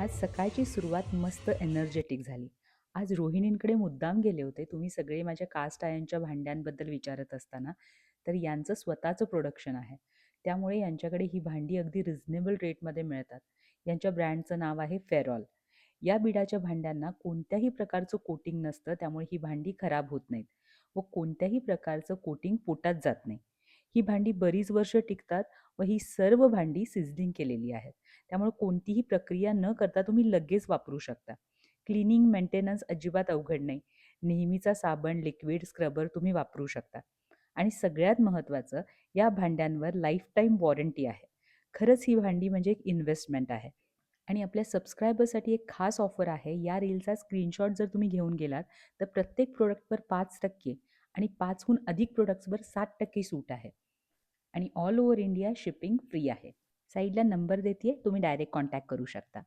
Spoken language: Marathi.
आज सकाळची सुरुवात मस्त एनर्जेटिक झाली. आज रोहिणींकडे मुद्दाम गेले होते. तुम्ही सगळे माझ्या कास्ट आयनच्या भांड्यांबद्दल विचारत असताना, तर यांचं स्वतःचं प्रोडक्शन आहे. त्यामुळे यांच्याकडे ही भांडी अगदी रिझनेबल रेटमध्ये मिळतात. यांच्या ब्रँडचं नाव आहे फेरॉल. या बिडाच्या भांड्यांना कोणत्याही प्रकारचं कोटिंग नसतं, त्यामुळे ही भांडी खराब होत नाहीत व कोणत्याही प्रकारचं कोटिंग पोटात जात नाही. ही भांडी बरीच वर्ष टिकतात व ही सर्व भांडी सिझलिंग केलेली आहेत. त्यामुळे कोणतीही प्रक्रिया न करता तुम्ही लगेच वापरू शकता. क्लीनिंग, मेंटेनन्स अजिबात अवघड नाही. नेहमीचा साबण, लिक्विड, स्क्रबर तुम्ही वापरू शकता. आणि सगळ्यात महत्त्वाचं या भांड्यांवर लाईफटाईम वॉरंटी आहे. खरंच ही भांडी म्हणजे एक इन्व्हेस्टमेंट आहे. आणि आपल्या सबस्क्रायबरसाठी एक खास ऑफर आहे. या रीलचा स्क्रीनशॉट जर तुम्ही घेऊन गेलात, तर प्रत्येक प्रोडक्टवर पाच टक्के आणि पाचहून अधिक प्रोडक्ट्सवर सात टक्के सूट आहे. आणि all over India shipping free आहे. साईडला नंबर देतीये, तुम्ही डायरेक्ट कॉन्टॅक्ट करू शकता.